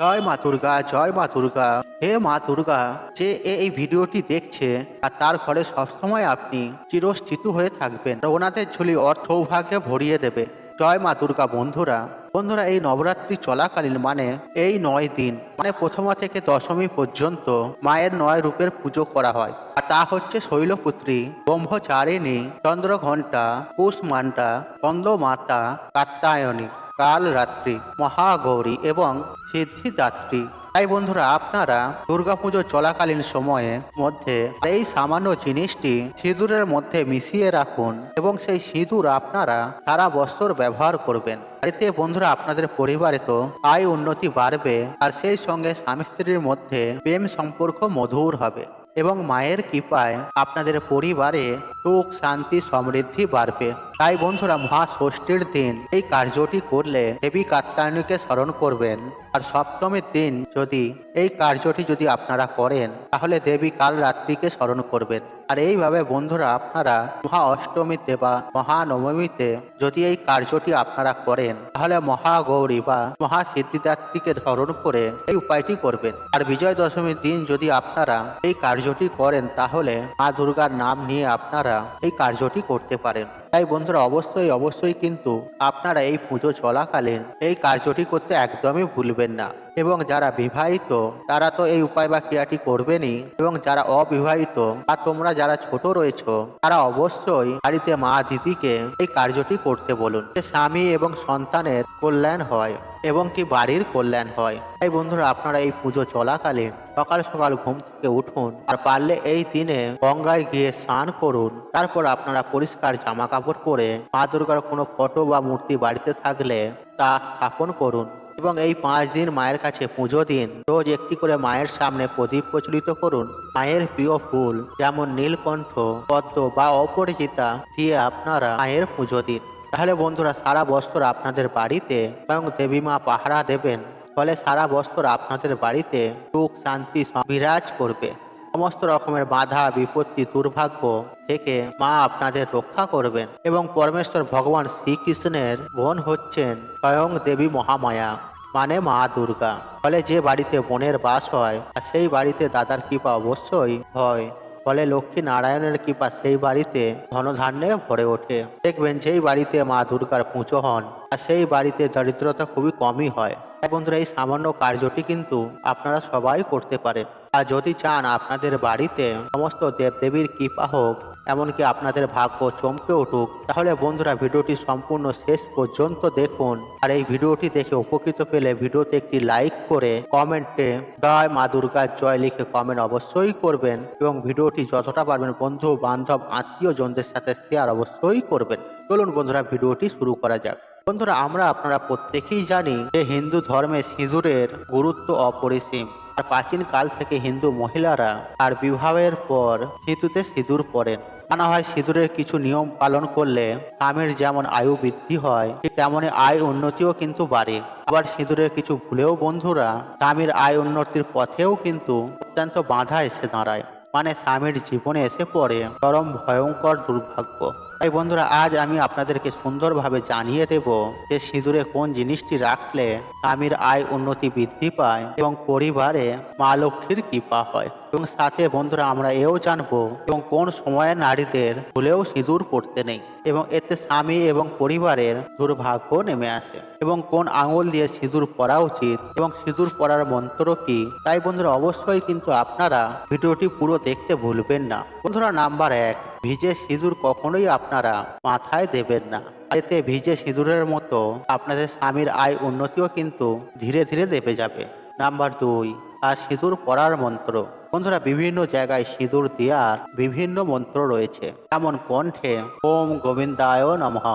জয় মা দুর্গা, জয় মা দুর্গা। হে মা দুর্গা, যে এই ভিডিওটি দেখছে, আর তার ঘরে সবসময় আপনি চিরস্থিত হয়ে থাকবেন। ওনাদের ঝুলি অর্থ সৌভাগ্যে ভরিয়ে দেবে। জয় মা দুর্গা বন্ধুরা বন্ধুরা, এই নবরাত্রি চলাকালীন মানে এই নয় দিন মানে প্রথমা থেকে দশমী পর্যন্ত মায়ের নয় রূপের পুজো করা হয়। আর তা হচ্ছে শৈলপুত্রী, ব্রহ্মচারিণী, চন্দ্রঘণ্টা কুশমান্ডা চন্দ্রমাতা কাত্তায়নী কাল রাত্রি মহাগৌরী এবং সিদ্ধিদাত্রী। তাই বন্ধুরা, আপনারা দুর্গাপুজো চলাকালীন সময়ে মধ্যে এই সামান্য জিনিসটি সিঁদুরের মধ্যে মিশিয়ে রাখুন এবং সেই সিঁদুর আপনারা সারা বছর ব্যবহার করবেন। এতে বন্ধুরা, আপনাদের পরিবারে তো আয় উন্নতি বাড়বে আর সেই সঙ্গে স্বামী স্ত্রীর মধ্যে প্রেম সম্পর্ক মধুর হবে এবং মায়ের কৃপায় আপনাদের পরিবারে সুখ, শান্তি, সমৃদ্ধি বাড়বে। তাই বন্ধুরা, মহাষষ্ঠীর দিন এই কার্যটি করলে দেবী কাত্যায়নীকে স্মরণ করবেন। আর সপ্তমীর দিন যদি এই কার্যটি যদি আপনারা করেন, তাহলে দেবী কাল রাত্রিকে স্মরণ করবেন। আর এইভাবে বন্ধুরা, আপনারা মহা অষ্টমীতে বা মহানবমীতে যদি এই কার্যটি আপনারা করেন, তাহলে মহাগৌরী বা মহা সিদ্ধিদাত্রীকে স্মরণ করে এই উপায়টি করবেন। আর বিজয় দশমীর দিন যদি আপনারা এই কার্যটি করেন, তাহলে মা দুর্গার নাম নিয়ে আপনারা এই কার্যটি করতে পারেন। তাই বন্ধুরা অবশ্যই অবশ্যই কিন্তু আপনারা এই পুজো চলাকালীন এই কার্যটি করতে একদমই ভুলবেন না। এবং যারা বিবাহিত, তারা তো এই উপায় বা ক্রিয়াটি করবেনই। এবং যারা অবিবাহিত, বা তোমরা যারা ছোট রয়েছো, তারা অবশ্যই বাড়িতে মা দিদিকে এই কার্যটি করতে বলুন যে স্বামী এবং সন্তানের কল্যাণ হয় এবং কি বাড়ির কল্যাণ হয়। তাই বন্ধুরা আপনারা এই পুজো চলাকালীন সকাল সকাল ঘুম থেকে উঠুন আর পারলে এই দিনে গঙ্গায় গিয়ে স্নান করুন। তারপর আপনারা পরিষ্কার জামা কাপড় পরে মা দুর্গার কোনো ফটো বা মূর্তি বাড়িতে থাকলে তা স্থাপন করুন এবং এই পাঁচ দিন মায়ের কাছে পুজো দিন। রোজ একটি করে মায়ের সামনে প্রদীপ প্রচলিত করুন। মায়ের প্রিয় ফুল যেমন নীলকণ্ঠ, পদ্ম বা অপরিচিতা দিয়ে আপনারা মায়ের পুজো দিন। তাহলে বন্ধুরা, সারা বছর আপনাদের বাড়িতে স্বয়ং দেবী মা পাহারা দেবেন। ফলে সারা বছর আপনাদের বাড়িতে সুখ, শান্তি বিরাজ করবে। সমস্ত রকমের বাধা, বিপত্তি, দুর্ভাগ্য থেকে মা আপনাদের রক্ষা করবেন এবং পরমেশ্বর ভগবান শ্রীকৃষ্ণের বোন হচ্ছেন স্বয়ং দেবী মহামায়া মানে মা দুর্গা। ফলে যে বাড়িতে বোনের বাস হয়, আর সেই বাড়িতে দাদার কৃপা অবশ্যই হয়। ফলে লক্ষ্মী নারায়ণের কৃপা সেই বাড়িতে ধনধান্যে ভরে ওঠে। দেখবেন যেই বাড়িতে মা দুর্গার পুজো হন, আর সেই বাড়িতে দরিদ্রতা খুবই কমই হয়। বন্ধুরা, এই সামান্য কার্যটি কিন্তু আপনারা সবাই করতে পারেন। আর যদি চান আপনাদের বাড়িতে সমস্ত দেবদেবীর কৃপা হোক, এমনকি আপনাদের ভাগ্য চমকে উঠুক, তাহলে বন্ধুরা ভিডিওটি সম্পূর্ণ শেষ পর্যন্ত দেখুন। আর এই ভিডিওটি দেখে উপকৃত পেলে ভিডিওতে একটি লাইক করে কমেন্টে জয় মা দুর্গার জয় লিখে কমেন্ট অবশ্যই করবেন এবং ভিডিওটি যতটা পারবেন বন্ধু, বান্ধব আত্মীয় জনদের সাথে শেয়ার অবশ্যই করবেন। চলুন বন্ধুরা ভিডিওটি শুরু করা যাক। বন্ধুরা, আমরা আপনারা প্রত্যেকেই জানি যে হিন্দু ধর্মে সিঁদুরের গুরুত্ব অপরিসীম। প্রাচীন কাল থেকে হিন্দু মহিলারা আর বিবাহের পর সিঁদুতে সিঁদুর পরেন। মানা হয় সিঁদুরের কিছু নিয়ম পালন করলে স্বামীর যেমন আয়ু বৃদ্ধি হয় তেমনই আয় উন্নতিও কিন্তু বাড়ে। আবার সিঁদুরের কিছু ভুলেও বন্ধুরা স্বামীর আয় উন্নতির পথেও কিন্তু অত্যন্ত বাধা এসে দাঁড়ায়। মানে স্বামীর জীবনে এসে পড়ে চরম ভয়ঙ্কর দুর্ভাগ্য। তাই বন্ধুরা, আজ আমি আপনাদেরকে সুন্দরভাবে জানিয়ে দেব যে সিঁদুরে কোন জিনিসটি রাখলে স্বামীর আয় উন্নতি বৃদ্ধি পায় এবং পরিবারে মা লক্ষ্মীর কৃপা হয়। এবং সাথে বন্ধুরা, আমরা এও জানব এবং কোন সময়ে নারীদের ভুলেও সিঁদুর পড়তে নেই এবং এতে স্বামী এবং পরিবারের দুর্ভাগ্য নেমে আসে এবং কোন আঙুল দিয়ে সিঁদুর পরা উচিত এবং সিঁদুর পরার মন্ত্র কি? তাই বন্ধুরা, অবশ্যই কিন্তু আপনারা ভিডিওটি পুরো দেখতে ভুলবেন না। বন্ধুরা, নাম্বার এক, ভিজে সিঁদুর কখনোই আপনারা মাথায় দেবেন না। এতে ভিজে সিঁদুরের মতো আপনাদের স্বামীর আয় উন্নতিও কিন্তু ধীরে ধীরে দেবে যাবে। নাম্বার দুই, আর সিঁদুর পরার মন্ত্র। বন্ধুরা, বিভিন্ন জায়গায় সিঁদুর দেওয়ার বিভিন্ন মন্ত্র রয়েছে। যেমন কণ্ঠে, ওম গোবিন্দায় নমঃ,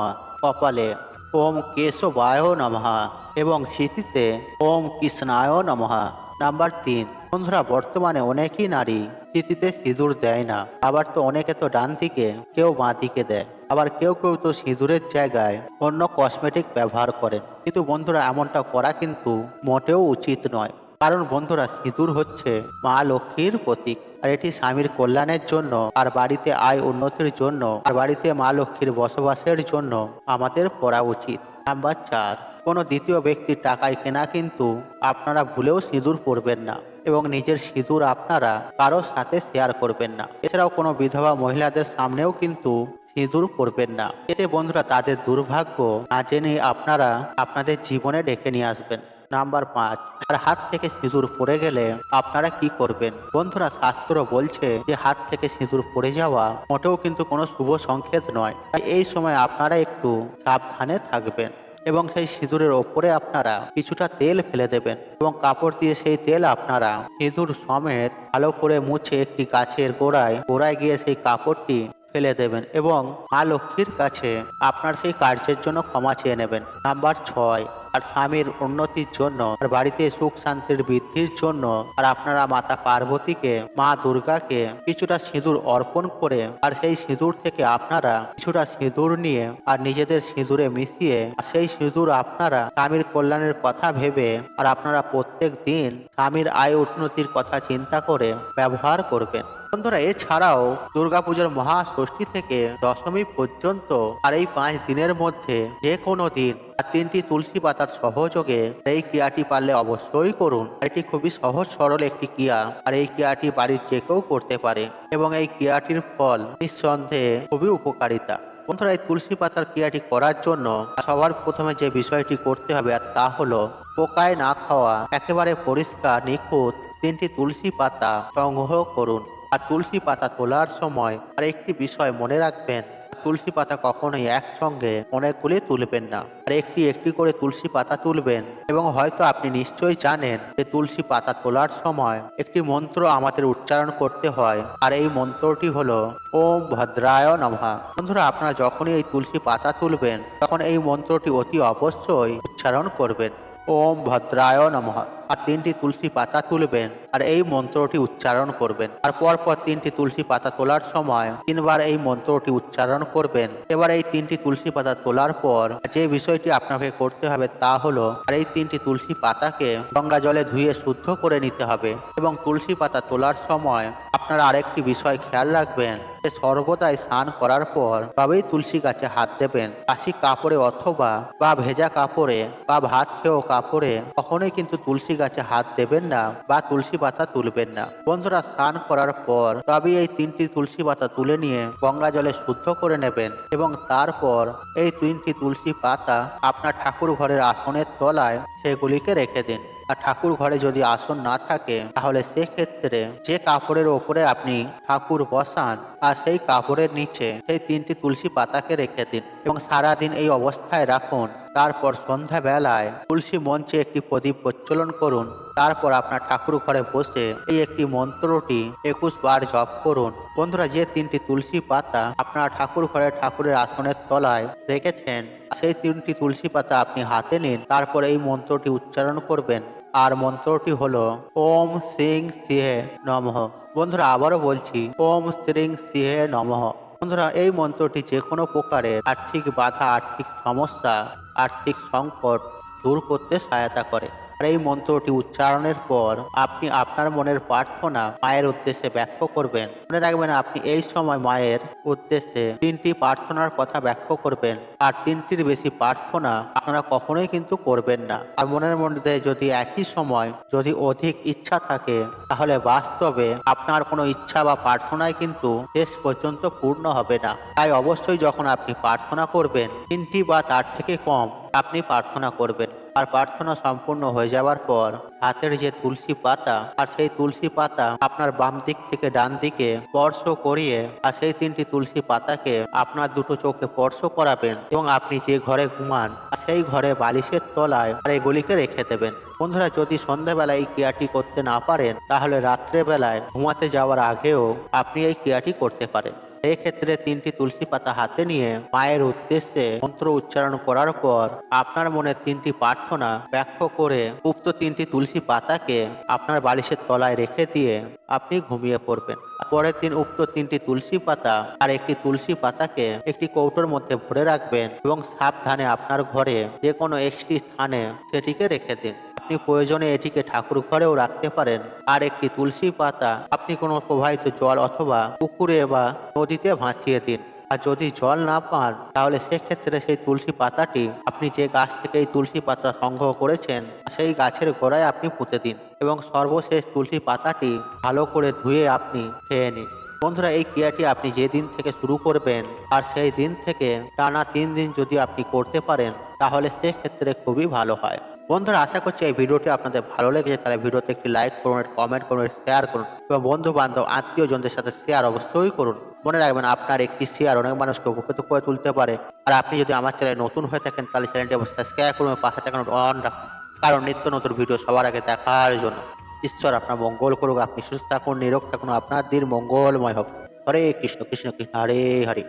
কপালে, ওম কেশবায় নমঃ, এবং স্মৃতিতে ওম কৃষ্ণায় নমঃ। নাম্বার তিন, বন্ধুরা, বর্তমানে অনেকই নারী স্মৃতিতে সিঁদুর দেয় না। আবার তো অনেকে তো ডান দিকে, কেউ বাঁ দিকে দেয়। আবার কেউ কেউ তো সিঁদুরের জায়গায় অন্য কসমেটিক ব্যবহার করেন। কিন্তু বন্ধুরা, এমনটা করা কিন্তু মোটেও উচিত নয়। কারণ বন্ধুরা, সিঁদুর হচ্ছে মা লক্ষ্মীর প্রতীক। আর এটি স্বামীর কল্যাণের জন্য, আর বাড়িতে আয় উন্নতির জন্য, আর বাড়িতে মা লক্ষ্মীর বসবাসের জন্য আমাদের পড়া উচিত। নাম্বার চার, কোনো দ্বিতীয় ব্যক্তির টাকায় কেনা কিন্তু আপনারা ভুলেও সিঁদুর পরবেন না এবং নিজের সিঁদুর আপনারা কারও সাথে শেয়ার করবেন না। এছাড়াও কোনো বিধবা মহিলাদের সামনেও কিন্তু সিঁদুর পরবেন না। এতে বন্ধুরা, তাদের দুর্ভাগ্য না জেনে আপনারা আপনাদের জীবনে ডেকে নিয়ে আসবেন। নাম্বার পাঁচ আর হাত থেকে সিঁদুর পড়ে গেলে আপনারা কি করবেন? বন্ধুরা, শাস্ত্র বলছে যে হাত থেকে সিঁদুর পড়ে যাওয়া মোটেও কিন্তু কোনো শুভ সংকেত নয়। তাই এই সময় আপনারা একটু সাবধানে থাকবেন এবং সেই সিঁদুরের ওপরে আপনারা কিছুটা তেল ফেলে দেবেন এবং কাপড় দিয়ে সেই তেল আপনারা সিঁদুর সমেত ভালো করে মুছে একটি গাছের গোড়ায় গোড়ায় গিয়ে সেই কাপড়টি ফেলে দেবেন এবং মা লক্ষ্মীর কাছে আপনার সেই কার্যের জন্য ক্ষমা চেয়ে নেবেন। নাম্বার ছয় আর স্বামীর উন্নতির জন্য, আর বাড়িতে সুখ শান্তির বৃদ্ধির জন্য, আর আপনারা মাতা পার্বতীকে, মা দুর্গাকে কিছুটা সিঁদুর অর্পণ করে, আর সেই সিঁদুর থেকে আপনারা কিছুটা সিঁদুর নিয়ে, আর নিজেদের সিঁদুরে মিশিয়ে, আর সেই সিঁদুর আপনারা স্বামীর কল্যাণের কথা ভেবে, আর আপনারা প্রত্যেক দিন স্বামীর আয় উন্নতির কথা চিন্তা করে ব্যবহার করবেন। বন্ধুরা এছাড়াও দুর্গাপূজার মহাষষ্ঠী থেকে দশমী পর্যন্ত আর এই পাঁচ দিনের মধ্যে যে কোনো দিন আর তিনটি তুলসী পাতার সহযোগে এই ক্রিয়াটি পারলে অবশ্যই করুন। এটি খুবই সহজ সরল একটি ক্রিয়া আর এই ক্রিয়াটি বাড়ির যে কেউ করতে পারে এবং এই ক্রিয়াটির ফল নিঃসন্দেহে খুবই উপকারিতা। বন্ধুরা, এই তুলসী পাতার ক্রিয়াটি করার জন্য সবার প্রথমে যে বিষয়টি করতে হবে আর তা হলো পোকায় না খাওয়া, একেবারে পরিষ্কার, নিখুঁত তিনটি তুলসী পাতা সংগ্রহ করুন। তুলসী পাতা তোলার সময় আর একটি বিষয় মনে রাখবেন, তুলসী পাতা কখনোই একসঙ্গে অনেকগুলি তুলবেন না। আর একটি একটি করে তুলসী পাতা তুলবেন এবং হয়তো আপনি নিশ্চয়ই জানেন যে তুলসী পাতা তোলার সময় একটি মন্ত্র আমাদের উচ্চারণ করতে হয় আর এই মন্ত্রটি হলো ওম ভদ্রায় নমঃ। বন্ধুরা, আপনারা যখনই এই তুলসী পাতা তুলবেন, তখন এই মন্ত্রটি অতি অবশ্যই উচ্চারণ করবেন। ওম ভদ্রায় নমঃ। আর তিনটি তুলসী পাতা তুলবেন আর এই মন্ত্রটি উচ্চারণ করবেন। আর পরপর তিনটি তুলসী পাতা তোলার সময় তিনবার এই মন্ত্রটি উচ্চারণ করবেন। এবার এই তিনটি তুলসী পাতা তোলার পর যে বিষয়টি আপনাকে করতে হবে তা হলো, আর এই তিনটি তুলসী পাতাকে গঙ্গা জলে ধুয়ে শুদ্ধ করে নিতে হবে এবং তুলসী পাতা তোলার সময় আপনারা আরেকটি বিষয় খেয়াল রাখবেন, যে সর্বদাই স্নান করার পর তবেই তুলসী গাছে হাত দেবেন। কাশি কাপড়ে অথবা বা ভেজা কাপড়ে বা ভাত খেয়েও কাপড়ে কখনোই কিন্তু তুলসী গাছে হাত দেবেন না বা তুলসী পাতা তুলবেন না। বন্ধুরা, স্নান করার পর তবেই এই তিনটি তুলসী পাতা তুলে নিয়ে গঙ্গা জলে শুদ্ধ করে নেবেন এবং তারপর এই তিনটি তুলসী পাতা আপনার ঠাকুর ঘরের আসনের তলায় সেগুলিকে রেখে দিন। আর ঠাকুর ঘরে যদি আসন না থাকে, তাহলে সেক্ষেত্রে যে কাপড়ের ওপরে আপনি ঠাকুর বসান আর সেই কাপড়ের নিচে সেই তিনটি তুলসী পাতাকে রেখে দিন এবং সারাদিন এই অবস্থায় রাখুন। তারপর সন্ধ্যাবেলায় তুলসী মঞ্চে একটি প্রদীপ প্রজ্বলন করুন। তারপর আপনার ঠাকুর ঘরে বসে এই একটি মন্ত্রটি একুশ বার জপ করুন। বন্ধুরা, যে তিনটি তুলসী পাতা আপনার ঠাকুর ঘরে ঠাকুরের আসনের তলায় রেখেছেন, সেই তিনটি তুলসী পাতা আপনি হাতে নিন, তারপর এই মন্ত্রটি উচ্চারণ করবেন। আর মন্ত্রটি হলো, ওম সিং সিহে নমঃ। বন্ধুরা, আবারও বলছি, ওম শ্রীং সিহে নমঃ। বন্ধুরা, এই মন্ত্রটি যে কোনো প্রকারের আর্থিক বাধা, আর্থিক সমস্যা, আর্থিক সংকট দূর করতে সহায়তা করে। আর এই মন্ত্রটি উচ্চারণের পর আপনি আপনার মনের প্রার্থনা মায়ের উদ্দেশ্যে ব্যক্ত করবেন। মনে রাখবেন আপনি এই সময় মায়ের উদ্দেশ্যে তিনটি প্রার্থনার কথা ব্যক্ত করবেন। আর তিনটির বেশি প্রার্থনা আপনারা কখনোই কিন্তু করবেন না। আর মনের মধ্যে যদি একই সময় যদি অধিক ইচ্ছা থাকে, তাহলে বাস্তবে আপনার কোনো ইচ্ছা বা প্রার্থনায় কিন্তু শেষ পর্যন্ত পূর্ণ হবে না। তাই অবশ্যই যখন আপনি প্রার্থনা করবেন, তিনটি বা তার থেকে কম আপনি প্রার্থনা করবেন। আর প্রার্থনা সম্পূর্ণ হয়ে যাওয়ার পর হাতের যে তুলসী পাতা আর সেই তুলসী পাতা আপনার বাম দিক থেকে ডান দিকে স্পর্শ করিয়ে আর সেই তিনটি তুলসী পাতাকে আপনার দুটো চোখে স্পর্শ করাবেন এবং আপনি যে ঘরে ঘুমান সেই ঘরে বালিশের তলায় আর এগুলিকে রেখে দেবেন। বন্ধুরা, যদি সন্ধ্যাবেলায় এই ক্রিয়াটি করতে না পারেন, তাহলে রাত্রেবেলায় ঘুমাতে যাওয়ার আগেও আপনি এই ক্রিয়াটি করতে পারেন। এক্ষেত্রে তিনটি তুলসী পাতা হাতে নিয়ে মায়ের উদ্দেশ্যে মন্ত্র উচ্চারণ করার পর আপনার মনে তিনটি প্রার্থনা ব্যাখ্য করে উক্ত তিনটি তুলসী পাতাকে আপনার বালিশের তলায় রেখে দিয়ে আপনি ঘুমিয়ে পড়বেন। পরের দিন উক্ত তিনটি তুলসী পাতা আর একটি তুলসী পাতাকে একটি কৌটোর মধ্যে ভরে রাখবেন এবং সাবধানে আপনার ঘরে যে কোনো একটি স্থানে সেটিকে রেখে দিন। আপনি প্রয়োজনে এটিকে ঠাকুর ঘরেও রাখতে পারেন। আর একটি তুলসী পাতা, আপনি কোনো প্রবাহিত জল অথবা পুকুরে বা নদীতে ভাসিয়ে দিন। আর যদি জল না পান, তাহলে সেক্ষেত্রে সেই তুলসী পাতাটি আপনি যে গাছ থেকে এই তুলসী পাতা সংগ্রহ করেছেন, সেই গাছের গোড়ায় আপনি পুঁতে দিন এবং সর্বশেষ তুলসী পাতাটি ভালো করে ধুয়ে আপনি খেয়ে নিন। বন্ধুরা, এই ক্রিয়াটি আপনি যে দিন থেকে শুরু করবেন আর সেই দিন থেকে টানা তিন দিন যদি আপনি করতে পারেন, তাহলে সেক্ষেত্রে খুবই ভালো হয়। বন্ধুরা, আশা করছি এই ভিডিওটি আপনাদের ভালো লেগেছে। তাহলে ভিডিওতে একটি লাইক করুন কমেন্ট করুন শেয়ার করুন এবং বন্ধু বান্ধব আত্মীয়জনদের সাথে শেয়ার অবশ্যই করুন। মনে রাখবেন, আপনার একটি শেয়ার অনেক মানুষকে উপকৃত করে তুলতে পারে। আর আপনি যদি আমার চ্যানেলে নতুন হয়ে থাকেন, তাহলে চ্যানেলটি অবশ্যই সাবস্ক্রাইব করুন পাশে থাকুন অন রাখুন। কারণ নিত্য নতুন ভিডিও সবার আগে দেখার জন্য। ঈশ্বর আপনার মঙ্গল করুক, আপনি সুস্থ থাকুন, নিরোগ থাকুন, আপনার দিন মঙ্গলময় হোক। হরে কৃষ্ণ কৃষ্ণ কৃষ্ণ, হরে হরে।